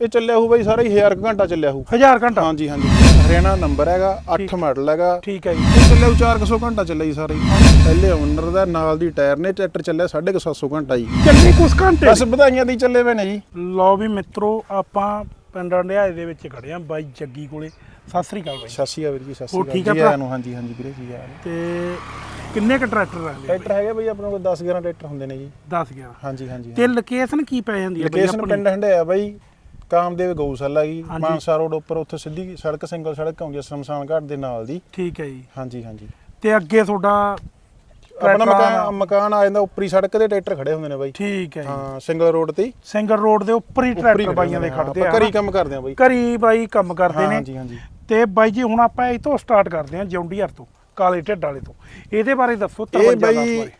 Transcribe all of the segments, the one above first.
ਇਹ ਚੱਲਿਆ ਹੋਊ ਬਾਈ ਸਾਰਾ ਹੀ 1000 ਕੁ ਘੰਟਾ ਚੱਲਿਆ ਹੋਊ। 1000 ਘੰਟਾ? ਹਾਂਜੀ ਹਾਂਜੀ। ਹਰਿਆਣਾ ਨੰਬਰ ਹੈਗਾ 8 ਮਾਡਲ ਹੈਗਾ। ਠੀਕ ਹੈ ਜੀ। ਇਹ ਚੱਲਿਆ ਹੋਊ 400 ਘੰਟਾ ਚੱਲਿਆ ਜੀ ਸਾਰਾ ਹੀ। ਪਹਿਲੇ ਓਨਰ ਦਾ ਨਾਲ ਦੀ ਟਾਇਰ ਨੇ ਟਰੈਕਟਰ ਚੱਲਿਆ 750 ਘੰਟਾ ਜੀ। ਚੱਲੀ ਕੁਛ ਘੰਟੇ? ਬਸ ਵਧਾਈਆਂ ਦੀ ਚੱਲੇ ਨੇ ਜੀ। ਲਓ ਵੀ ਮਿੱਤਰੋ ਆਪਾਂ ਪਿੰਡ ਹੰਡਿਆਏ ਦੇ ਵਿੱਚ ਖੜੇ ਆਂ ਬਾਈ ਜੱਗੀ ਕੋਲੇ। ਸਤਿ ਸ੍ਰੀ ਅਕਾਲ ਬਾਈ। ਸਤਿ ਸ਼੍ਰੀ ਅਕਾਲ ਵੀਰ ਜੀ ਸਤਿ ਸ਼੍ਰੀ ਠੀਕ ਅਕਾਲ ਆ ਭਰਾ? ਆਇਆਂ ਨੂੰ ਹਾਂਜੀ ਹਾਂਜੀ ਵੀਰੇ ਜੀ ਨੂੰ। ਤੇ ਕਿੰਨੇ ਕ ਟਰੈਕਟਰ ਆ ਟਰੈਕਟਰ ਹੈਗੇ ਬਈ ਆਪਣੇ ਕੋਲ 10 11 ਟਰੈਕਟਰ ਹੁੰਦੇ ਨੇ ਜੀ। 10 11 ਹਾਂਜੀ ਹਾਂਜੀ ਤੇ ਲੋਕੇਸ਼ਨ ਕੀ ਪੈ ਜਾਂਦੀ ਹੈ ਬਾਈ ਲੋਕੇਸ਼ਨ ਆਪਣੀ? ਪਿੰਡ ਹੰਡਿਆ ਬਾਈ ਕਾਮਦੇਵ ਗਊਸ਼ਾਲਾ ਜੀ ਹਾਂਜੀ। ਮਾਨਸਾ ਰੋਡ ਉੱਪਰ ਉੱਥੇ ਸਿੱਧੀ ਸੜਕ ਸਿੰਗਲ ਸੜਕ ਆਉਂਦੀ ਹੈ ਸ਼ਮਸ਼ਾਨ ਘਾਟ ਦੇ ਨਾਲ ਦੀ। ਠੀਕ ਹੈ ਜੀ। ਹਾਂਜੀ ਹਾਂਜੀ। ਤੇ ਅੱਗੇ ਤੁਹਾਡਾ ਆਪਣਾ ਟਰੈਕਟਰ ਮਕਾਨ ਮਕਾਨ ਆ ਜਾਂਦਾ ਉੱਪਰੀ ਸੜਕ ਤੇ ਟਰੈਕਟਰ ਖੜੇ ਹੁੰਦੇ ਨੇ ਬਾਈ। ਠੀਕ ਹੈ ਜੀ। ਹਾਂ ਸਿੰਗਲ ਰੋਡ ਤੇ ਹੀ। ਸਿੰਗਲ ਰੋਡ ਦੇ ਉੱਪਰ ਹੀ ਉੱਪਰ ਹੀ ਟਰੈਕਟਰ ਖੜੇ ਬਾਈਆਂ ਦੇ ਹੁੰਦੇ ਖੜਦੇ ਆਪਾਂ ਆ ਘਰੀ ਕੰਮ ਕਰਦੇ ਆ ਬਾਈ। ਘਰੀ ਬਾਈ ਕੰਮ ਕਰਦੇ ਨੇ। ਹਾਂਜੀ ਹਾਂਜੀ। ਤੇ ਬਾਈ ਜੀ ਹੁਣ ਆਪਾਂ ਇਹ ਤੋਂ ਸਟਾਰਟ ਕਰਦੇ ਹਾਂ ਜੌਂਡੀਅਰ ਤੋਂ ਕਾਲੇ ਢਿੱਡ ਵਾਲੇ ਤੋਂ। ਇਹਦੇ ਬਾਰੇ ਦੱਸੋ ਇਹ 53 ਬਾਈ ਬਾਰੇ।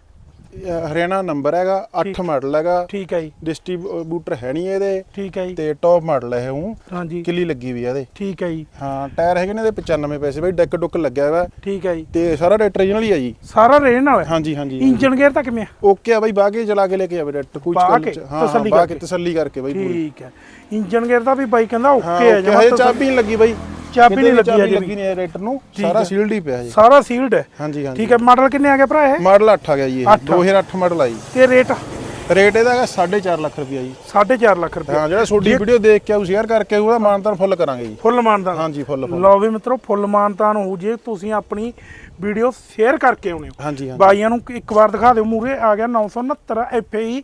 ਹਰਿਆਣਾ ਨੰਬਰ ਹੈਗਾ 8 ਠੀਕ। ਮਾਡਲ ਹੈਗਾ। ਠੀਕ ਹੈ ਜੀ। ਡਿਸਟ੍ਰੀਬਿਊਟਰ ਹੈ ਨਹੀਂ ਇਹਦੇ। ਠੀਕ ਹੈ ਜੀ। ਤੇ ਟੌਪ ਮਾਡਲ ਹੈ ਉਹ। ਹਾਂਜੀ। ਕਿੱਲੀ ਲੱਗੀ ਵੀ ਆ ਇਹਦੇ। ਠੀਕ ਹੈ ਜੀ। ਹਾਂ ਟਾਇਰ ਹੈਗੇ ਨੇ ਇਹਦੇ 95 ਪੈਸੇ ਬਾਈ ਡੈਕ ਡੁੱਕ ਲੱਗਿਆ ਹੋਇਆ। ਠੀਕ ਹੈ ਜੀ। ਤੇ ਸਾਰਾ ਟਰੈਕਟਰ original ਹੀ ਆ ਜੀ। ਸਾਰਾ ਰੇਨ ਨਾਲ ਹੈ ਹਾਂਜੀ ਹਾਂਜੀ। ਇੰਜਨ ਗੇਅਰ ਤਾਂ ਕਿਵੇਂ ਆ? ਓਕੇ ਆ ਬਾਈ ਬਾਹ ਕੇ ਚਲਾ ਕੇ ਲੈ ਕੇ ਆਵੇ ਟਰੈਕਟਰ ਕੋਈ ਬਾਹ ਗੱਲ ਕੇ, ਚ- ਹਾਂ ਤਸੱਲੀ ਬਾਹ ਕੇ ਕਰਕੇ। ਤਸੱਲੀ ਕਰਕੇ ਬਾਈ ਠੀਕ ਹੈ। ਇੰਜਨ ਗੇਅਰ ਦਾ ਵੀ ਬਾਈ ਕਹਿੰਦਾ ਹਾਂ ਓਕੇ ਹੈ ਓਕੇ ਜਮਾ ਚਾਬੀ ਲੱਗੀ ਬਾਈ। ਚਾਬੀ ਨਹੀਂ ਲੱਗੀ ਅਜੇ ਲੱਗੀ। ਨਹੀਂ ਟਰੈਕਟਰ ਨੂੰ? ਸਾਰਾ ਹੈ। ਸੀਲਡ ਹੀ ਪਿਆ ਜੀ। ਸਾਰਾ ਸੀਲਡ ਹੈ। ਹਾਂਜੀ ਹਾਂਜੀ। ਠੀਕ ਹੈ ਮਾਡਲ ਕਿੰਨੇ ਆ ਗਏ ਭਰਾ ਇਹ? ਮਾਡਲ 8 ਆ ਗਿਆ ਜੀ ਇਹ। ਅੱਠ। 2008 ਮਾਡਲ ਆ ਜੀ। ਤੇ ਰੇਟ ਰੇਟ ਇਹਦਾ ਹੈਗਾ 4.5 ਲੱਖ ਰੁਪਇਆ ਜੀ। 4.5 ਲੱਖ ਰੁਪਏ ਹਾਂ ਜਿਹੜਾ ਛੋਟੀ ਵੀਡੀਓ ਦੇਖ ਕੇ ਆਉ ਸ਼ੇਅਰ ਕਰਕੇ ਉਹਦਾ ਮਾਨਤਾਨ ਫੁੱਲ ਕਰਾਂਗੇ ਜੀ। ਫੁੱਲ ਮਾਨਦਾਨ ਹਾਂਜੀ ਫੁੱਲ ਫੁੱਲ। ਲਓ ਵੀ ਮਿੱਤਰੋ ਫੁੱਲ ਮਾਨਤਾਨ ਹੋ ਜੇ ਤੁਸੀਂ ਆਪਣੀ ਵੀਡੀਓ ਸ਼ੇਅਰ ਕਰਕੇ ਆਉਣੇ ਹੋ। ਹਾਂਜੀ ਹਾਂਜੀ। ਬਾਈਆਂ ਨੂੰ ਇੱਕ ਵਾਰ ਦਿਖਾ ਦਿਓ ਮੂਰੇ ਆ ਗਿਆ 969 ਐਫਏ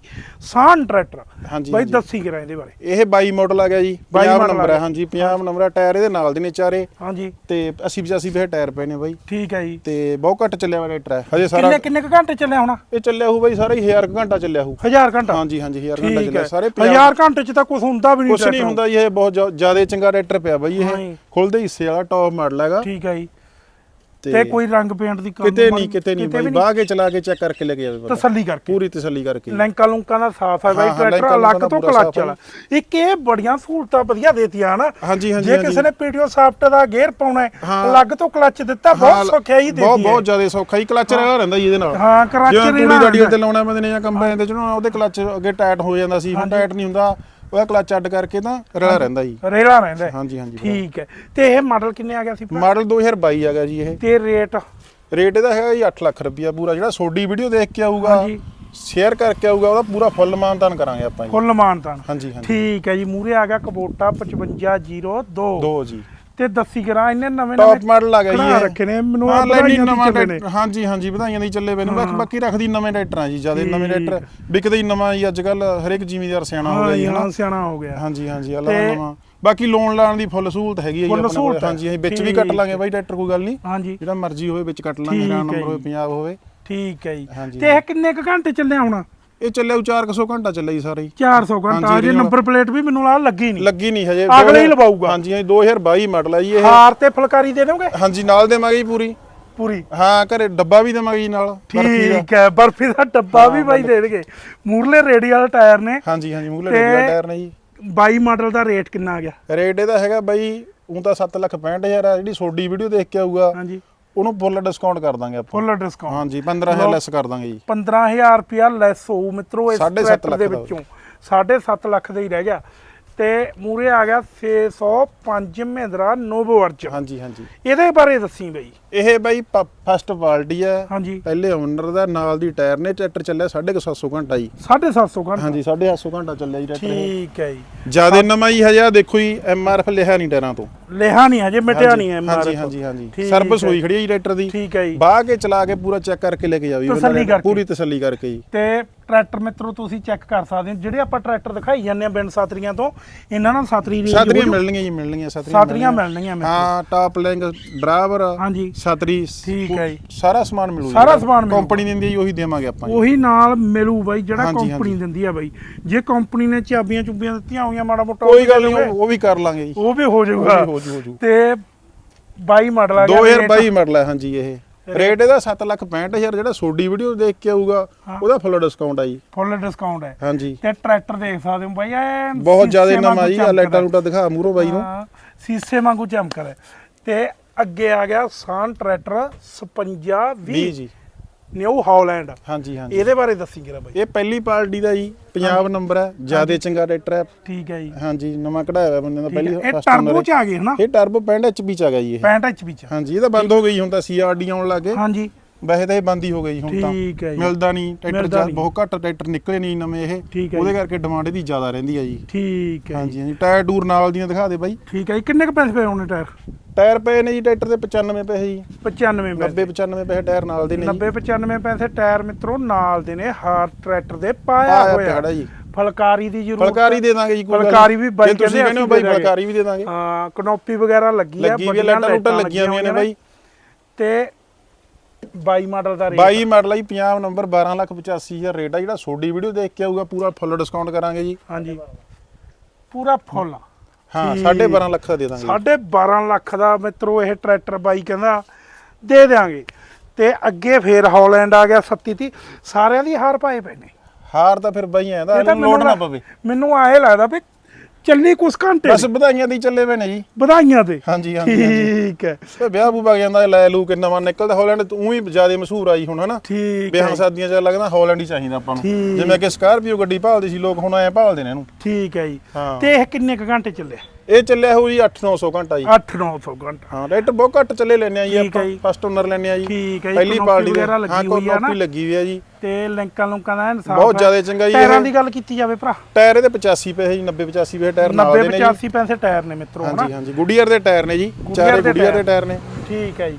ਸਾਨ ਟਰੈਕਟਰ ਬਾਈ। ਦੱਸੀ ਕਰਾਂ ਇਹਦੇ ਬਾਰੇ। ਇਹ 22 ਮਾਡਲ ਆ ਗਿਆ ਜੀ 22 50 model ਨੰਬਰ ਆ ਹੈ। ਹਾਂਜੀ 50 ਨੰਬਰ ਆ ਟਾਇਰ ਇਹਦੇ ਨਾਲ ਦੇ ਨੇ ਚਾਰੇ। ਹਾਂਜੀ। ਤੇ 80 85 ਦੇ ਟਾਇਰ ਪਏ ਨੇ ਬਾਈ। ਠੀਕ ਹੈ ਜੀ। ਤੇ ਬਹੁਤ ਘੱਟ ਚੱਲਿਆ ਟਰੈਕਟਰ ਹੈ ਹਜੇ ਸਾਰਾ ਕਿੰਨੇ ਕਿੰਨੇ ਘੰਟੇ ਚੱਲਿਆ ਹੋਣਾ? ਇਹ ਚੱਲਿਆ ਹੋਊ ਬਾਈ ਸਾਰਾ ਹੀ 1000 ਕੁ ਘੰਟਾ ਚੱਲਿਆ ਹੋਊ। 1000 ਘੰਟਾ। ਹਾਂਜੀ ਹਾਂਜੀ 1000 ਘੰਟਾ ਚੱਲਿਆ। ਸਾਰੇ ਹਜ਼ਾਰ ਘੰਟੇ ਚ ਤਾਂ ਕੁਝ ਹੁੰਦਾ ਵੀ ਨਹੀਂ ਕੁਛ ਨਹੀਂ ਹੁੰਦਾ ਇਹ ਬਹੁਤ ਜ਼ਿਆਦਾ ਚੰਗਾ ਟਰੈਕਟਰ ਪਿਆ ਬਾਈ ਇਹ। ਖੁੱਲਦੇ ਹਿੱਸੇ ਵਾਲਾ ਟੌਪ ਮਾਡਲ ਹੈਗਾ। ਠੀਕ ਹੈ ਜੀ। ਤੇ ਕੋਈ ਰੰਗ ਪੇਂਟ ਦੀ ਕੰਮ ਕਿਤੇ ਨਹੀਂ ਕਿਤੇ ਨਹੀਂ ਬਾਈ ਬਾਹ ਕੇ ਚਲਾ ਕੇ ਚੈੱਕ ਕਰਕੇ ਲੈ ਕੇ ਜਾਵੇ। ਤਸੱਲੀ ਕਰਕੇ। ਪੂਰੀ ਤਸੱਲੀ ਕਰਕੇ। ਲੈਂਕਾਂ ਲੁੰਕਾਂ ਦਾ ਸਾਫ਼ ਹੈ ਬਾਈ ਹਾਂ, ਹਾਂ, ਟਰੈਕਟਰ ਅਲੱਗ ਤੋਂ ਕਲੱਚ ਵਾਲਾ। ਇੱਕ ਇਹ ਬੜੀਆਂ ਸਹੂਲਤਾਂ ਵਧੀਆ ਦੇਤੀਆਂ ਹਨਾ। ਹਾਂਜੀ ਹਾਂਜੀ ਜੇ। ਕਿਸੇ ਨੇ ਪੀਟੀਓ ਸਾਫਟ ਦਾ ਗੇਅਰ ਪਾਉਣਾ ਹੈ, ਹਾਂ। ਅਲੱਗ ਤੋਂ ਕਲੱਚ ਦਿੱਤਾ ਬਹੁਤ ਹਾਂ, ਸੌਖਿਆਈ ਦਿੱਤੀ ਬਹੁਤ ਹੈ। ਬਹੁਤ ਜ਼ਿਆਦਾ ਸੌਖਾ ਹੀ ਕਲਚ ਰਹਿਣਾ ਰਹਿੰਦਾ ਜੀ ਇਹਦੇ ਨਾਲ। ਹਾਂ ਕਰਾਚੀ ਜਿਵੇਂ ਨਹੀਂ ਤੂੜੀ ਗੱਡੀਆਂ ਤੇ ਲਾਉਣਾ ਪੈਂਦੇ ਨੇ ਜਾਂ ਕੰਬਾਈਨ ਤੇ ਚੜਾਉਣਾ ਉਹਦੇ ਕਲਚ ਅੱਗੇ ਟਾਈਟ ਹੋ ਜਾਂਦਾ ਸੀ ਹੁਣ ਟਾਈਟ ਨਹੀਂ ਹੁੰਦਾ। ਉਹਦਾ ਕਲਚ ਅੱਡ ਕਰਕੇ ਤਾਂ ਰਲਾ ਰਹਿੰਦਾ ਜੀ। ਰੇਲਾ ਰਹਿੰਦਾ ਹੈ। ਹਾਂਜੀ ਹਾਂਜੀ ਠੀਕ ਹੈ। ਤੇ ਇਹ ਮਾਡਲ ਕਿੰਨੇ ਆ ਗਿਆ ਸੀ? ਭਰਾ? ਮਾਡਲ 2022 ਹੈਗਾ ਜੀ ਇਹ। ਤੇ ਰੇਟ? ਰੇਟ ਇਹਦਾ ਹੈਗਾ ਜੀ 8 ਲੱਖ ਰੁਪਿਆ ਪੂਰਾ ਜਿਹੜਾ ਸੋਡੀ ਵੀਡੀਓ ਦੇਖ ਕੇ ਆਊਗਾ ਹਾਂਜੀ। ਸ਼ੇਅਰ ਕਰਕੇ ਆਊਗਾ ਉਹਦਾ ਪੂਰਾ ਫੁੱਲ ਮਾਨਤਾਨ ਕਰਾਂਗੇ ਆਪਾਂ ਜੀ। ਫੁੱਲ ਮਾਨਤਾਨ। ਹਾਂਜੀ ਹਾਂਜੀ। ਠੀਕ ਹੈ ਜੀ ਮੂਰੇ ਆ ਗਿਆ ਕਬੋਟਾ 5502 ਦੋ ਜੀ। ਤੇ ਦੱਸੀ ਕਰਾਂ ਇਹਨੇ ਨਵੇਂ ਟੌਪ ਮਾਡਲ ਆ ਗਿਆ ਜੀ ਰੱਖੇ ਨੇ ਮੈਨੂੰ ਹਾਂ ਵਧਾਈਆਂ ਦੀ ਨਵਾਂ। ਟਰੈਕਟਰ ਹਾਂਜੀ ਹਾਂਜੀ ਵਧਾਈਆਂ ਦੀ ਚੱਲੇ ਪਏ ਨੇ। ਬਾਕੀ ਬਾਕੀ ਰੱਖਦੀ ਨਵੇਂ ਟਰੈਕਟਰ ਆ ਜੀ ਜ਼ਿਆਦਾ ਨਵੇਂ ਟਰੈਕਟਰ ਵਿਕਦੇ ਹੀ ਨਵਾਂ ਜੀ ਅੱਜ ਕੱਲ ਹਰੇਕ ਜ਼ਿਮੀਦਾਰ ਸਿਆਣਾ ਹੋ ਗਿਆ ਹਾਂ ਜੀ ਹਾਂ ਸਿਆਣਾ ਹੋ ਗਿਆ। ਹਾਂਜੀ ਹਾਂਜੀ ਅੱਲਾ ਨਵਾਂ। ਬਾਕੀ ਲੋਨ ਲਾਣ ਦੀ ਫੁੱਲ ਸਹੂਲਤ ਹੈਗੀ ਹੈ ਜੀ ਆਪਣੇ ਕੋਲ। ਹੈ। ਹਾਂਜੀ ਅਸੀਂ ਵਿੱਚ ਵੀ ਕੱਟ ਲਾਂਗੇ ਬਾਈ ਟਰੈਕਟਰ ਕੋਈ ਗੱਲ ਨਹੀਂ। ਜਿਹੜਾ ਮਰਜ਼ੀ ਹੋਵੇ ਵਿੱਚ ਕੱਟ ਲਾਂਗੇ ਹਰਿਆਣਾ ਹੈ ਨੰਬਰ ਹੋਵੇ। ਪੰਜਾਬ ਹੋਵੇ। ਠੀਕ ਹੈ ਜੀ। ਤੇ ਇਹ ਕਿੰਨੇ ਕੁ ਘੰਟੇ ਚੱਲਿਆ ਹੋਣਾ? ਇਹ ਚੱਲਿਆ 400 ਘੰਟਾ ਚੱਲਿਆ ਜੀ ਸਾਰੇ ਹੀ। 400 ਘੰਟਾ ਹਾਂਜੀ, ਜੇ। ਨੰਬਰ ਪਲੇਟ ਵੀ ਮੈਨੂੰ ਲਾ ਲੱਗੀ ਨਹੀਂ। ਲੱਗੀ ਨਹੀਂ ਹਜੇ। ਅਗਲੇ ਹੀ 2000 ਲਵਾਊਗਾ। ਹਾਂਜੀ ਹਾਂਜੀ 2022 ਮਾਡਲ ਹੈ ਜੀ ਇਹ। ਹਾਰ ਤੇ ਫੁਲਕਾਰੀ ਦੇ ਦੋਗੇ ਹਾਂਜੀ ਨਾਲ ਦੇਵਾਂਗੇ ਜੀ ਪੂਰੀ। ਪੂਰੀ। ਹਾਂ ਘਰੇ ਡੱਬਾ ਵੀ ਦੇਵਾਂਗੇ ਜੀ ਨਾਲ ਬਰਫੀ ਦਾ। ਠੀਕ ਹੈ ਬਰਫੀ ਦਾ ਡੱਬਾ ਵੀ ਬਾਈ ਦੇ ਦੇਗੇ ਮੂਰਲੇ ਰੇਡੀਅਲ ਟਾਇਰ ਨੇ। ਹਾਂਜੀ ਹਾਂਜੀ ਮੂਹਲੇ ਤੇ- ਰੇਡੀਅਲ ਟਾਇਰ ਨੇ ਜੀ। 22 ਮਾਡਲ ਦਾ ਰੇਟ ਕਿੰਨਾ ਆ ਗਿਆ? ਰੇਟ ਇਹਦਾ ਹੈਗਾ ਬਾਈ ਉਹ ਤਾਂ 7 ਲੱਖ 65000 ਆ ਜਿਹੜੀ ਸੋਡੀ ਵੀਡੀਓ ਦੇਖ ਕੇ ਆਊਗਾ। ਹਾਂਜੀ। ਉਹਨੂੰ ਫੁੱਲ ਡਿਸਕਾਊਂਟ ਕਰ ਦਾਂਗੇ ਆਪਾਂ। ਫੁੱਲ ਡਿਸਕਾਊਂਟ ਹਾਂਜੀ 15000 ਲੈਸ ਕਰ ਦਾਂਗੇ ਜੀ। 15000 ਰੁਪਿਆ ਲੈਸ ਹੋਊ ਮਿੱਤਰੋ ਇਸ ਟਰੈਕਟਰ ਦਾ ਵਿੱਚੋਂ। 7.5 ਲੱਖ ਦਾ ਹੀ ਰਹਿ ਗਿਆ। ਤੇ ਮੂਰੇ ਆ ਗਿਆ 605 ਮਹਿੰਦਰਾ ਨੋਵੋ ਅਰਜ ਹਾਂਜੀ ਹਾਂਜੀ। ਇਹਦੇ ਬਾਰੇ ਦੱਸੀ ਬਈ। ਇਹ ਬਾਈ ਫਸਟ ਪਾਰਟੀ ਹੈ ਹਾਂਜੀ। ਪਹਿਲੇ ਓਨਰ ਦਾ ਨਾਲ ਦੀ ਟਾਇਰ ਨੇ ਟਰੈਕਟਰ ਚੱਲਿਆ 750 ਘੰਟਾ ਜੀ। 750 ਘੰਟਾ। ਹਾਂਜੀ 750 ਘੰਟਾ ਚੱਲਿਆ ਜੀ ਟਰੈਕਟਰ ਠੀਕ ਹੈ ਜੀ। ਜ਼ਿਆਦਾ ਨਵਾਂ ਹੀ ਹਜੇ ਦੇਖੋ ਜੀ ਐਮ ਆਰ ਐਫ ਲਿਖਿਆ ਨਹੀਂ ਟਾਇਰਾਂ ਤੋਂ। ਲਿਹਾ ਨਹੀਂ ਹਜੇ ਮਿਟਿਆ ਨਹੀਂ ਹੈ ਹਾਂਜੀ ਹਾਂਜੀ ਹਾਂਜੀ। ਠੀਕ ਸਰਵਿਸ। ਹੋਈ ਖੜੀ ਹੈ ਜੀ ਟਰੈਕਟਰ ਦੀ। ਠੀਕ ਹੈ ਜੀ। ਬਾਹ ਕੇ ਚਲਾ ਕੇ ਪੂਰਾ ਚੈੱਕ ਕਰਕੇ ਲੈ ਕੇ ਜਾਵੀ ਤਸੱਲੀ ਕਰਕੇ। ਪੂਰੀ ਤਸੱਲੀ ਕਰਕੇ ਜੀ। ਤੇ ਟਰੈਕਟਰ ਮਿੱਤਰੋ ਤੁਸੀਂ ਚੈੱਕ ਕਰ ਸਕਦੇ ਹੋ। ਜਿਹੜੇ ਆਪਾਂ ਟਰੈਕਟਰ ਦਿਖਾਈ ਜਾਂਦੇ ਆ ਬਿਨ ਸਾਤਰੀਆਂ ਤੋਂ ਇਹਨਾਂ ਨਾਲ ਸਾਤਰੀ ਰੇਂਜ ਸਾਤਰੀਆਂ ਮਿਲਣਗੀਆਂ ਜੀ ਮਿਲਣਗੀਆਂ ਸਾਤਰੀਆਂ ਸਾਤਰੀਆਂ ਮਿਲਣਗੀਆਂ। ਮਿੱਤਰੋ। ਹਾਂ ਟਾਪ ਲਿੰਗ ਡਰਾਈਵਰ ਹਾਂਜੀ। ਸਾਤਰੀ ਠੀਕ ਹੈ ਜੀ। ਸਾਰਾ ਸਮਾਨ ਮਿਲੂ ਸਾਰਾ ਸਮਾਨ ਮਿਲੂ। ਕੰਪਨੀ ਦਿੰਦੀ ਹੈ ਜੀ ਉਹੀ ਦੇਵਾਂਗੇ ਆਪਾਂ। ਉਹੀ ਨਾਲ ਮਿਲੂ ਬਾਈ ਜਿਹੜਾ ਕੰਪਨੀ। ਦਿੰਦੀ ਆ ਬਾਈ। ਜੇ ਕੰਪਨੀ ਨੇ ਚਾਬੀਆਂ ਚੁੱਬੀਆਂ ਦਿੱਤੀਆਂ ਹੋਈਆਂ ਮਾੜਾ ਮੋਟਾ ਕੋਈ ਗੱਲ ਨਹੀਂ ਉਹ ਵੀ ਕਰ ਲਾਂਗੇ ਜੀ। ਉਹ ਵੀ ਹੋ ਜਾਊਗਾ। ਤੇ 22 ਮਾਡਲ ਆ ਗਿਆ 2022 ਮਾਡਲ ਹੈ ਹਾਂਜੀ ਇਹ। ਰੇਟ ਇਹਦਾ 765000 ਜਿਹੜਾ ਸੋਡੀ ਵੀਡੀਓ ਦੇਖ ਕੇ ਆਊਗਾ। ਉਹਦਾ ਫੁੱਲ ਡਿਸਕਾਊਂਟ ਆ ਜੀ। ਫੁੱਲ ਡਿਸਕਾਊਂਟ ਹੈ। ਹਾਂਜੀ। ਤੇ ਟਰੈਕਟਰ ਦੇਖ ਸਕਦੇ ਹੋ ਬਾਈ ਬਹੁਤ ਜ਼ਿਆਦਾ ਨਵਾਂ ਜੀ ਆ ਲਾਈਟਾਂ ਲੂਟਾਂ ਦਿਖਾ ਮੂਰੋ ਬਾਈ ਨੂੰ। ਸ਼ੀਸ਼ੇ ਵਾਂਗੂ ਚਮਕਦਾ। ਤੇ ਅੱਗੇ ਆ ਗਿਆ ਸਾਨ ਟਰੈਕਟਰ 56 20 20 ਜੀ। New Holland. ਹਾਂਜੀ ਹਾਂਜੀ। ਇਹਦੇ ਬਾਰੇ ਦੱਸੀ ਜਰਾ ਬਾਈ। ਇਹ ਪਹਿਲੀ ਪਾਰਟੀ ਦਾ ਜੀ ਪੰਜਾਬ ਨੰਬਰ ਹੈ ਜਿਆਦੇ ਚੰਗਾ ਟਰੈਕਟਰ ਹੈ। ਠੀਕ ਹੈ ਜੀ। ਹਾਂਜੀ ਨਵਾਂ ਕਢਾਇਆ ਹੋਇਆ ਬੰਦੇ ਦਾ। ਪਹਿਲੀ ਇਹ ਟਰਬੋ ਚ ਆ ਗਏ ਹਨਾ। ਇਹ ਟਰਬੋ 65 HP ਚ ਆ ਗਿਆ ਜੀ ਇਹ। 65 HP ਚ। ਹਾਂਜੀ ਇਹ ਤਾਂ ਬੰਦ ਹੋ ਗਈ ਹੁਣ ਤਾਂ ਸੀਆਰਡੀ ਆਉਣ ਲੱਗੇ ਹਾਂਜੀ। ਵੈਸੇ ਤਾਂ ਇਹ ਬੰਦ ਹੀ ਹੋ ਗਈ ਹੁਣ ਤਾਂ। ਠੀਕ ਹੈ ਜੀ। ਮਿਲਦਾ ਨਹੀਂ ਟਰੈਕਟਰ ਨਹੀਂ। ਬਹੁਤ ਘੱਟ ਟਰੈਕਟਰ ਨਿਕਲੇ ਨਹੀਂ ਨਵੇਂ ਇਹ। ਉਹਦੇ ਜੀ। ਕਰਕੇ ਡਿਮਾਂਡ ਇਹਦੀ ਜ਼ਿਆਦਾ ਰਹਿੰਦੀ ਹੈ ਜੀ। ਠੀਕ ਹੈ ਜੀ। ਹਾਂਜੀ ਹਾਂਜੀ। ਟਾਇਰ ਟੂਰ ਨਾਲ ਦੀਆਂ ਦਿਖਾ ਦੇ ਬਾਈ। ਠੀਕ ਹੈ ਜੀ। ਕਿੰਨੇ ਕ ਪੈਸੇ ਪਏ ਹੋਣੇ ਟਾਇਰ? ਟਾਇਰ ਪਏ ਨੇ ਜੀ ਟਰੈਕਟਰ ਦੇ 95 ਪੈਸੇ ਜੀ। 95 ਪੈਸੇ। 90 95 ਪੈਸੇ ਟਾਇਰ ਨਾਲ ਦੇ ਨੇ ਜੀ। 90 95 ਪੈਸੇ ਟਾਇਰ ਮਿੱਤਰੋ ਨਾਲ ਦੇ ਨੇ ਹਾਰ ਟਰੈਕਟਰ ਦੇ ਪਾਇਆ ਹੋਇਆ। ਖੜਾ ਜੀ। ਫਲਕਾਰੀ ਦੀ ਜ਼ਰੂਰਤ ਫਲਕਾਰੀ ਦੇ ਦਾਂਗੇ ਜੀ ਕੋਈ। ਫੁਲਕਾਰੀ ਵੀ ਬਾਈ ਕਹਿੰਦੇ ਅਸੀਂ ਬਾਈ। ਫਲਕਾਰੀ ਵੀ ਦੇ ਦਾਂਗੇ। ਹਾਂ ਕਨੋਪੀ ਵਗੈਰਾ ਲੱਗੀ ਆ ਵੱਡੀਆਂ ਲਾਈਟਾਂ ਲੱਗੀਆਂ ਹੋਈਆਂ ਨੇ ਬਾਈ ਤੇ 22 ਮਾਡਲ ਦਾ ਰੇਟ 22 ਮਾਡਲ ਆ ਜੀ 50 ਨੰਬਰ 1285000 ਰੇਟ ਆ। ਜਿਹੜਾ ਛੋਡੀ ਵੀਡੀਓ ਦੇਖ ਕੇ ਆਊਗਾ ਪੂਰਾ ਫੁੱਲ ਡਿਸਕਾਊਂਟ ਕਰਾਂਗੇ ਜੀ। ਹਾਂਜੀ। ਪੂਰਾ ਫੁੱਲ। ਹਾਂ ਠੀਕ। 12.5 ਲੱਖ ਦਾ ਦੇ ਦਾਂਗੇ। ਸਾਢੇ 12 ਲੱਖ ਦਾ ਮਿੱਤਰੋ ਇਹ ਟਰੈਕਟਰ ਬਾਈ ਕਹਿੰਦਾ ਦੇ ਦਿਆਂਗੇ। ਤੇ ਅੱਗੇ ਫੇਰ ਹਾਲੈਂਡ ਆ ਗਿਆ 37 ਤੀ ਸਾਰਿਆਂ ਦੀ ਹਾਰ ਪਾਏ ਪਏ ਨੇ। ਹਾਰ ਤਾਂ ਫਿਰ ਬਾਈ ਐਂ ਦਾ ਇਹ ਤਾਂ ਲੋਡ ਨਾ ਪਵੇ। ਮੈਨੂੰ ਆਏ ਲੱਗਦਾ ਵੀ ਚੱਲੀ ਕੁਛ ਘੰਟੇ ਬਸ ਵਧਾਈਆਂ ਦੀ ਚੱਲੇ ਪਏ ਨੇ ਜੀ। ਵਧਾਈਆਂ ਤੇ ਹਾਂਜੀ ਹਾਂਜੀ ਠੀਕ ਹੈ। ਤੇ ਵਿਆਹ ਬੂ ਵਗ ਜਾਂਦਾ ਲੈ ਲੂ ਕਿੰਨਾ ਮਨ ਨਿਕਲਦਾ। ਹਾਲੈਂਡ ਤੂੰ ਹੀ ਜ਼ਿਆਦਾ ਮਸ਼ਹੂਰ ਆਈ ਹੁਣ ਹਨਾ? ਠੀਕ ਵਿਆਹਾਂ ਸ਼ਾਦੀਆਂ 'ਚ ਲੱਗਦਾ ਹਾਲੈਂਡ ਹੀ ਚਾਹੀਦਾ ਆਪਾਂ ਨੂੰ। ਜਿਵੇਂ ਕਿ ਸਕਾਰਪੀਓ ਗੱਡੀ ਭਾਲਦੇ ਸੀ ਲੋਕ ਹੁਣ ਐ ਭਾਲਦੇ ਨੇ ਇਹਨੂੰ। ਠੀਕ ਹੈ ਜੀ। ਤੇ ਇਹ ਕਿੰਨੇ ਕੁ ਘੰਟੇ ਚੱਲਿਆ? ਇਹ ਚੱਲਿਆ ਹੋਊ ਜੀ 8-900 ਘੰਟਾ ਜੀ। 8-900 ਘੰਟਾ। ਹਾਂ ਰੇਟ ਬਹੁਤ ਘੱਟ ਚੱਲੇ ਲੈਣੇ ਆ ਜੀ ਆਪਾਂ। ਫਸਟ ਓਨਰ ਲੈਣੇ ਆ ਜੀ। ਠੀਕ ਹੈ ਜੀ, ਪਹਿਲੀ ਪਾਰਟੀ ਵਗੈਰਾ ਲੱਗੀ ਹੋਈ ਆ ਨਾ? ਲੱਗੀ ਹੋਈ ਆ ਜੀ। ਤੇ ਲਿੰਕਾਂ ਲੁੰਕਾਂ ਦਾ ਇਨਸਾਫ ਬਹੁਤ ਜ਼ਿਆਦਾ ਚੰਗਾ ਜੀ ਟਾਇਰਾਂ। ਦੀ ਗੱਲ ਕੀਤੀ ਜਾਵੇ ਭਰਾ। ਟਾਇਰ ਇਹਦੇ 85 ਪੈਸੇ ਜੀ 90 85 ਪੈਸੇ ਟਾਇਰ ਨਾਲ 90 ਦੇ ਨੇ ਜੀ। 85 ਪੈਸੇ ਟਾਇਰ ਨੇ ਮਿੱਤਰੋ ਹਾਂਜੀ ਹਾਂਜੀ ਗੁੱਡੀਅਰ ਦੇ ਟਾਇਰ ਨੇ ਜੀ ਚਾਰੇ ਗੁੱਡੀਅਰ ਦੇ। ਟਾਇਰ ਨੇ। ਠੀਕ ਹੈ ਜੀ।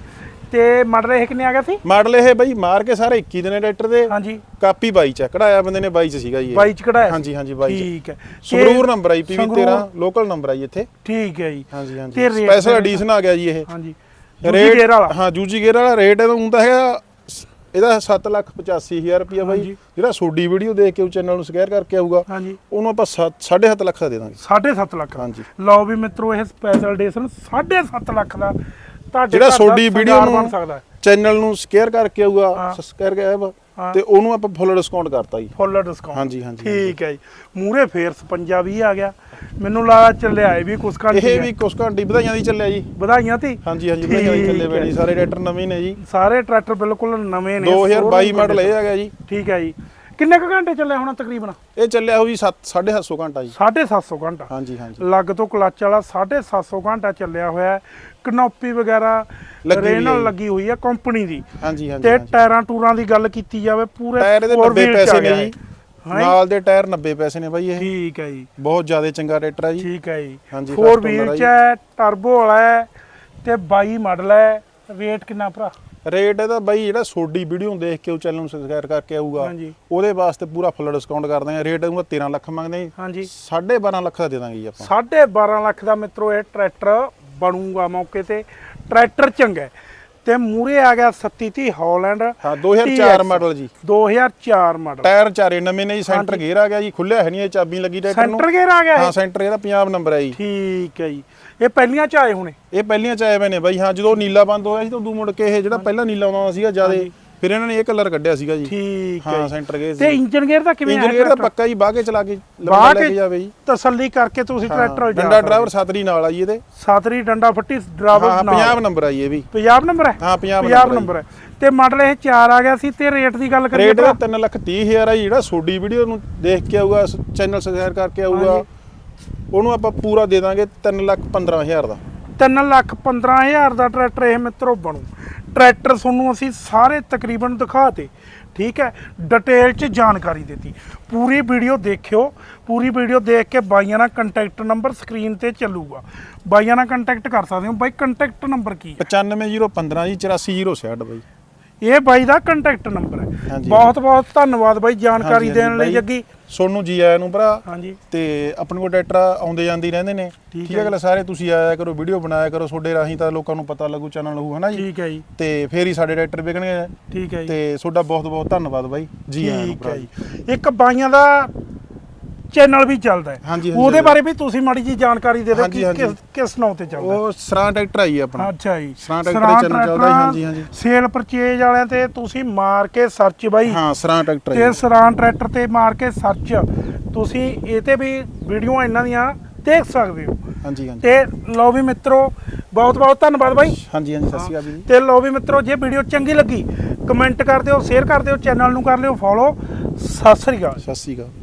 ਤੇ ਮਾਡਲ ਇਹ ਕਿੰਨੇ ਆ ਗਿਆ ਸੀ? ਮਾਡਲ ਇਹ ਬਈ ਮਾਰ ਕੇ ਸਾਰੇ 21 ਦੇ ਨੇ ਟਰੈਕਟਰ ਦੇ ਹਾਂਜੀ। ਕਾਪੀ 22 ਚ ਕਢਾਇਆ ਬੰਦੇ ਨੇ 22 ਚ ਸੀਗਾ ਜੀ ਇਹ। 22 ਚ ਕਢਾਇਆ? ਹਾਂਜੀ ਹਾਂਜੀ 22 ਚ। ਠੀਕ ਹੈ। ਸੰਗਰੂਰ ਨੰਬਰ ਆਈ ਪੀਵੀ ਸੰਗਰੂਰ- 13 ਲੋਕਲ ਨੰਬਰ ਆਈ ਇੱਥੇ। ਠੀਕ ਹੈ ਜੀ। ਹਾਂਜੀ ਹਾਂਜੀ। ਸਪੈਸ਼ਲ ਐਡੀਸ਼ਨ ਆ ਗਿਆ ਜੀ ਇਹ। ਹਾਂਜੀ। ਰੇਟ ਵਾਲਾ? ਹਾਂ ਜੂਜੀ ਗੇਅਰ ਵਾਲਾ ਰੇਟ ਇਹਦਾ ਤਾਂ ਹੈਗਾ ਇਹਦਾ 785000 ਰੁਪਿਆ ਬਾਈ। ਜਿਹੜਾ ਸੋਡੀ ਵੀਡੀਓ ਦੇਖ ਕੇ ਉਹ ਚੈਨਲ ਨੂੰ ਸ਼ੇਅਰ ਕਰਕੇ ਆਊਗਾ ਹਾਂਜੀ। ਉਹਨੂੰ ਆਪਾਂ 7.5 ਲੱਖ ਦਾ ਦੇ ਦਾਂਗੇ। 7.5 ਲੱਖ। ਹਾਂਜੀ। ਲਓ ਵੀ ਮਿੱਤਰੋ ਇਹ ਸਪੈਸ਼ਲ ਐਡੀਸ਼ਨ 7.5 ਲੱਖ ਦਾ ਤੁਹਾਡੇ ਜਿਹੜਾ ਸੋਡੀ ਵੀਡੀਓ ਬਣ ਸਕਦਾ ਚੈਨਲ ਨੂੰ ਸ਼ੇਅਰ ਕਰਕੇ ਆਊਗਾ। ਸਬਸਕ੍ਰਾਈਬ ਕਰਕੇ ਹਾਂ। ਤੇ ਉਹਨੂੰ ਆਪਾਂ ਫੁੱਲ ਡਿਸਕਾਊਂਟ ਕਰਤਾ ਜੀ। ਫੁੱਲ ਡਿਸਕਾਊਂਟ ਹਾਂਜੀ, ਹਾਂਜੀ, ਠੀਕ ਹੈ ਜੀ। ਮੂਰੇ ਫੇਰ 55 20 ਆ ਗਿਆ। ਮੈਨੂੰ ਲੱਗਾ ਚੱਲਿਆ ਇਹ ਵੀ ਕੁਛ ਘੰਟੇ ਇਹ ਵੀ ਕੁਛ ਘੰਟੀ ਵਧਾਈਆਂ ਦੀ ਚੱਲਿਆ ਜੀ। ਵਧਾਈਆਂ ਤੀ? ਹਾਂਜੀ ਹਾਂਜੀ ਵਧਾਈਆਂ ਦੀ ਚੱਲੇ। ਜੀ। ਸਾਰੇ ਟਰੈਕਟਰ ਨਵੇਂ ਨੇ ਜੀ। ਸਾਰੇ ਟਰੈਕਟਰ ਬਿਲਕੁਲ ਨਵੇਂ ਨੇ। 2022 showroom ਮਾਡਲ ਇਹ ਹੈਗਾ ਜੀ। ਠੀਕ ਹੈ ਜੀ। ਕਿੰਨੇ ਕੁ ਘੰਟੇ ਚੱਲਿਆ ਹੋਣਾ ਤਕਰੀਬਨ? ਇਹ ਚੱਲਿਆ ਹੋਊ ਜੀ 7.5 ਘੰਟਾ ਜੀ। 750 ਘੰਟਾ? ਹਾਂਜੀ ਹਾਂਜੀ। ਲੱਗ ਤੋਂ ਕਲੱਚ ਵਾਲਾ 750 ਘੰਟਾ ਚੱਲਿਆ ਹੋਇਆ ਹੈ। ਕਨੋਪੀ ਵਗੈਰਾ ਹੋਈ ਰੇਨਲ ਹੈ। ਲੱਗੀ ਹੋਈ ਹੈ ਕੰਪਨੀ ਦੀ। ਹਾਂਜੀ ਹਾਂਜੀ ਤੇ। ਟਾਇਰਾਂ ਟੂਰਾਂ ਦੀ ਗੱਲ ਕੀਤੀ ਜਾਵੇ ਪੂਰੇ ਟਾਇਰ four 90 wheel ਚ ਪੈਸੇ ਨੇ ਜੀ। ਹੈ। ਹੈਂ? ਨਾਲ ਦੇ ਟਾਇਰ 90 ਪੈਸੇ ਨੇ ਬਾਈ ਇਹ। ਠੀਕ ਹੈ ਜੀ। ਬਹੁਤ ਜ਼ਿਆਦਾ ਚੰਗਾ ਟਰੈਕਟਰ ਆ ਜੀ। ਠੀਕ ਹੈ ਜੀ। ਹਾਂਜੀ, 4 first ਵੀਲ ਚ ਹੈ ਟਰਬੋ ਵਾਲਾ ਹੈ ਤੇ 22 ਮਾਡਲ ਹੈ। ਰੇਟ ਕਿੰਨਾ ਭਰਾ? ਰੇਟ ਇਹਦਾ ਬਾਈ ਜਿਹੜਾ ਸੋਡੀ ਵੀਡੀਓ ਦੇਖ ਕੇ ਉਹ ਚੈਨਲ ਨੂੰ ਸਬਸਕ੍ਰਾਈਬ ਕਰਕੇ ਆਊਗਾ। ਉਹਦੇ ਵਾਸਤੇ ਪੂਰਾ ਫੁੱਲ ਡਿਸਕਾਊਂਟ ਕਰ ਦਾਂਗੇ ਰੇਟ ਉਹਦਾ 13 ਲੱਖ ਮੰਗਦੇ ਹਾਂਜੀ। 12.5 ਲੱਖ ਦਾ ਦੇ ਦਾਂਗੇ ਜੀ ਆਪਾਂ। 12.5 ਲੱਖ ਦਾ ਮਿੱਤਰੋ ਇਹ ਟਰੈਕਟਰ ਬਣੂਗਾ ਮੌਕੇ ਤੇ। ਟਰੈਕਟਰ ਚੰਗਾ ਹੈ। ਤੇ ਮੂਰੇ ਆ ਗਿਆ 3730 ਹਾਲੈਂਡ। ਹਾਂ 2004 ਮਾਡਲ ਜੀ। 2004 ਮਾਡਲ ਟਾਇਰ ਚਾਰੇ ਨਵੇਂ ਨੇ ਜੀ ਸੈਂਟਰ ਗੇਅਰ ਆ ਗਿਆ ਜੀ ਖੁੱਲਿਆ ਹੈ ਨਹੀਂ ਇਹ ਚਾਬੀ ਲੱਗੀ ਟਰੈਕਟਰ ਨੂੰ। ਸੈਂਟਰ ਗੇਅਰ ਆ ਗਿਆ ਹਾਂ ਸੈਂਟਰ ਇਹਦਾ ਪੰਜਾਬ ਨੰਬਰ ਹੈ ਜੀ। ਠੀਕ ਹੈ ਜੀ। ਇਹ ਪਹਿਲੀਆਂ ਚ ਆਏ ਹੋਣੇ? ਇਹ ਪਹਿਲੀਆਂ ਚ ਆਏ ਹੋਏ ਨੇ ਬਾਈ ਹਾਂ ਜਦੋਂ ਨੀਲਾ ਬੰਦ ਹੋਇਆ ਸੀ ਤਾਂ ਉਦੋਂ ਮੁੜ ਕੇ ਇਹ ਜਿਹੜਾ ਪਹਿਲਾਂ ਨੀਲਾ ਆਉਂਦਾ ਸੀਗਾ ਜਿਆਦੇ ਫਿਰ ਇਹਨਾਂ ਨੇ ਇਹ ਕਲਰ ਕੱਢਿਆ ਸੀਗਾ ਜੀ। ਠੀਕ ਹੈ ਹਾਂ। ਸੈਂਟਰ ਗੇਅਰ ਤੇ ਇੰਜਨ ਗੇਅਰ ਦਾ ਕਿਵੇਂ ਇੰਜਨ ਹੈ ਗੇਅਰ ਦਾ? ਪੱਕਾ ਜੀ ਬਾਹ ਕੇ ਚਲਾ ਕੇ ਬਾਹ ਲੰਬਾ ਲੈ ਕੇ ਜਾਵੇ ਜੀ। ਤਸੱਲੀ ਕਰਕੇ ਤੁਸੀਂ ਟਰੈਕਟਰ ਹਾਂ, ਜਾ ਡੰਡਾ ਡਰਾਈਵਰ ਸਤਰੀ ਨਾਲ ਆ ਜੀ ਇਹਦੇ। ਸਾਤਰੀ ਡੰਡਾ ਫੱਟੀ ਹਾਂ ਡਰਾਈਵਰ ਹਾਂ, ਨਾਲ। ਪੰਜਾਬ ਨੰਬਰ ਆ ਜੀ ਇਹ ਵੀ। ਪੰਜਾਬ ਨੰਬਰ ਹੈ? ਹਾਂ ਪੰਜਾਬ ਪੰਜਾਬ ਨੰਬਰ ਨੰਬਰ ਹੈ। ਤੇ ਮਾਡਲ ਇਹ 4 ਆ ਗਿਆ ਸੀ ਤੇ ਰੇਟ ਦੀ ਗੱਲ ਕਰੀਏ ਰੇਟ ਤਾਂ ਦਾ 3 ਲੱਖ 30 ਹਜ਼ਾਰ ਆ ਜਿਹੜਾ ਸੋਡੀ ਵੀਡੀਓ ਨੂੰ ਦੇਖ ਕੇ ਆਊਗਾ ਚੈਨਲ ਸਬਸਕ੍ਰਾਈਬ ਕਰਕੇ ਆਊਗਾ। ਉਹਨੂੰ ਆਪਾਂ ਪੂਰਾ ਦੇ ਦਾਂਗੇ 3 ਲੱਖ 15 ਹਜ਼ਾਰ ਦਾ। 3 ਲੱਖ 15000 ਦਾ ਟਰੈਕਟਰ ਇਹ ਮਿੱਤਰੋ ਬਣੂ। ਟਰੈਕਟਰ ਤੁਹਾਨੂੰ ਅਸੀਂ ਸਾਰੇ ਤਕਰੀਬਨ ਦਿਖਾਤੇ, ਠੀਕ ਹੈ? ਡਿਟੇਲ ਚ ਜਾਣਕਾਰੀ ਦਿੱਤੀ। ਪੂਰੀ ਵੀਡੀਓ ਦੇਖਿਓ, ਪੂਰੀ ਵੀਡੀਓ ਦੇਖ ਕੇ ਬਾਈਆਂ ਨਾਲ ਕੰਟੈਕਟ ਨੰਬਰ ਸਕਰੀਨ ਤੇ ਚੱਲੂਗਾ। ਬਾਈਆਂ ਨਾਲ ਕੰਟੈਕਟ ਕਰ ਸਕਦੇ ਹੋ। ਬਾਈ ਕੰਟੈਕਟ ਨੰਬਰ ਕੀ ਹੈ? 95015 ਜੀ 84066 ਬਾਈ। ਇਹ ਬਾਈ ਦਾ ਕੰਟੈਕਟ ਨੰਬਰ ਹੈ। ਹਾਂਜੀ। ਬਹੁਤ ਬਹੁਤ ਧੰਨਵਾਦ ਬਾਈ ਜਾਣਕਾਰੀ ਹਾਂਜੀ, ਦੇਣ ਲਈ ਬਾਈ। ਜੱਗੀ। ਸੋਨੂੰ ਜੀ ਆਇਆਂ ਨੂੰ ਭਰਾ। ਹਾਂਜੀ। ਤੇ ਆਪਣੇ ਕੋਲ ਟਰੈਕਟਰ ਆਉਂਦੇ ਜਾਂਦੇ ਹੀ ਰਹਿੰਦੇ ਨੇ। ਠੀਕ ਹੈ ਹੈ ਗੱਲ ਸਾਰੇ ਤੁਸੀਂ ਆਇਆ ਕਰੋ ਵੀਡੀਓ ਬਣਾਇਆ ਕਰੋ ਤੁਹਾਡੇ ਰਾਹੀਂ ਤਾਂ ਲੋਕਾਂ ਨੂੰ ਪਤਾ ਲੱਗੂ ਚੈਨਲ ਹੋਊ ਹਨਾ ਜੀ? ਠੀਕ ਹੈ ਜੀ। ਤੇ ਫੇਰ ਹੀ ਸਾਡੇ ਟਰੈਕਟਰ ਵਿਕਣਗੇ। ਠੀਕ ਹੈ ਜੀ। ਤੇ ਤੁਹਾਡਾ ਬਹੁਤ ਬਹੁਤ ਧੰਨਵਾਦ ਬਾਈ। ਜੀ ਆਇਆਂ ਨੂੰ ਠੀਕ ਹੈ ਭਰਾ ਜੀ। ਇੱਕ ਬਾਈਆਂ ਦਾ ਚੈਨਲ ਵੀ ਚੱਲਦਾ ਹੈ। ਹਾਂਜੀ, ਹਾਂਜੀ, ਉਹਦੇ ਹਾਂਜੀ। ਬਾਰੇ ਵੀ ਤੁਸੀਂ ਮਾੜੀ ਜੀ ਜਾਣਕਾਰੀ ਦੇ ਦਿਓ ਹਾਂਜੀ, ਕਿ ਹਾਂਜੀ। ਕਿਸ ਕਿਸ ਨਾਂ ਤੇ ਚੱਲਦਾ। ਉਹ ਸਰਾਂ ਟਰੈਕਟਰ ਆਈ ਆਪਣਾ। ਅੱਛਾ ਜੀ। ਸਰਾਂ ਟਰੈਕਟਰ ਦੇ channel ਚੱਲਦਾ ਜੀ, ਹਾਂਜੀ, ਹਾਂਜੀ। ਸੇਲ ਪਰਚੇਜ ਵਾਲਿਆਂ ਤੇ ਤੁਸੀਂ ਮਾਰ ਕੇ ਸਰਚ ਬਾਈ। ਹਾਂ ਸਰਾਂ ਟਰੈਕਟਰ ਤੇ ਆਈ ਸਰਾਂ ਟਰੈਕਟਰ ਤੇ ਮਾਰ ਕੇ ਸਰਚ ਤੁਸੀਂ ਇਹ ਤੇ ਵੀ ਵੀਡੀਓ ਇਹਨਾਂ ਦੀਆਂ ਦੇਖ ਸਕਦੇ ਹੋ। ਹਾਂਜੀ ਹਾਂਜੀ। ਤੇ ਲਓ ਵੀ ਮਿੱਤਰੋ ਬਹੁਤ ਬਹੁਤ ਧੰਨਵਾਦ ਬਾਈ। ਹਾਂਜੀ ਹਾਂਜੀ ਸਤਿ ਸ਼੍ਰੀ ਅਕਾਲ ਜੀ। ਤੇ ਲਓ ਵੀ ਮਿੱਤਰੋ ਜੇ ਵੀਡੀਓ ਚੰਗੀ ਲੱਗੀ ਕਮੈਂਟ ਕਰ ਦਿਓ ਸ਼ੇਅਰ ਕਰ ਦਿਓ ਚੈਨਲ ਨੂੰ ਕਰ ਲਿਓ ਫੋਲੋ। ਸਤਿ ਸ੍ਰੀ ਅਕਾਲ। ਸਤਿ ਸ਼੍ਰੀ ਅਕਾਲ।